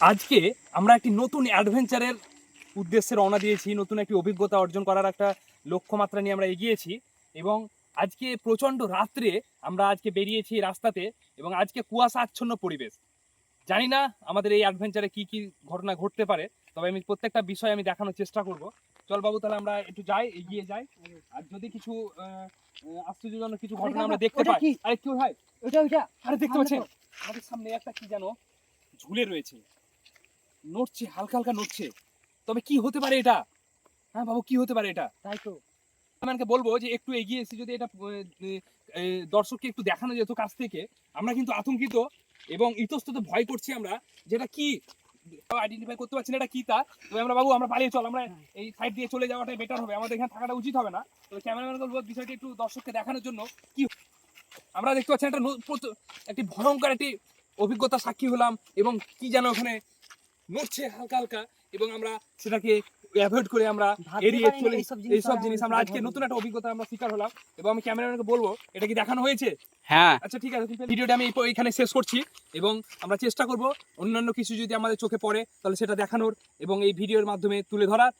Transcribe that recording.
আজকে আমরা একটি নতুন অ্যাডভেঞ্চারের উদ্দেশ্যে রওনা দিয়েছি নতুন একটি অভিজ্ঞতা অর্জন করার একটা লক্ষ্যমাত্রা নিয়ে আমরা এগিয়েছি এবং আজকে প্রচণ্ড রাত্রে আমরা আজকে বেরিয়েছি রাস্তাতে এবং আজকে কুয়াশা আচ্ছন্ন পরিবেশ। জানি না আমাদের এই অ্যাডভেঞ্চারে কি কি ঘটনা ঘটতে পারে তবে আমি প্রত্যেকটা বিষয় আমি দেখানোর চেষ্টা করব। চল বাবু তাহলে আমরা একটু যাই এগিয়ে যাই। আর যদি কিছু আশ্চর্যজনক কিছু ঘটনা আমরা দেখতে ওটা পাই। আরে কি ভাই? ওইটা ওইটা আরে দেখতে পাচ্ছেন? আমাদের সামনে একটা কি যেন ঝুলে রয়েছে। নড়ছে হালকা হালকা নড়ছে। তবে কি হতে পারে এটা? হ্যাঁ বাবু কি হতে পারে এটা? তাই তো। আমাকে বলব যে একটু এগিয়ে এসে যদি এটা দর্শককে একটু দেখানো যেত কাছ থেকে আমরা কিন্তু আতঙ্কিত এবং ইতস্তত ভয় করছি আমরা যেটা কি? আইডেন্টিফাই করতে পারছি না এটা কি তা। তবে আমরা বাবু আমরা পালিয়ে চল আমরা এই সাইড দিয়ে চলে যাওয়াটাই বেটার হবে। আমাদের এখানে থাকাটা উচিত হবে না। তবে ক্যামেরাম্যান বলব বিষয়টি একটু দর্শককে দেখানোর জন্য কি আমরা দেখতে পাচ্ছি একটা একটি ভয়ঙ্কর একটি অভিজ্ঞতা সাক্ষী হলাম এবং কি যেন ওখানে নড়ছে হালকা হালকা এবং আমরা সেটাকে অ্যাভয়েড করে আমরা এড়িয়ে চলে এইসব জিনিস আমরা জিনিস আমরা আজকে নতুন একটা অভিজ্ঞতা আমরা শিকার হলাম এবং আমি ক্যামেরাম্যানকে বলব এটা কি দেখানো হয়েছে? হ্যাঁ। আচ্ছা ঠিক আছে ভিডিওটা আমি এখানে শেষ করছি এবং আমরা চেষ্টা করব অন্যান্য কিছু যদি আমাদের চোখে পড়ে তাহলে সেটা দেখানোর এবং এই ভিডিওর মাধ্যমে তুলে ধরার।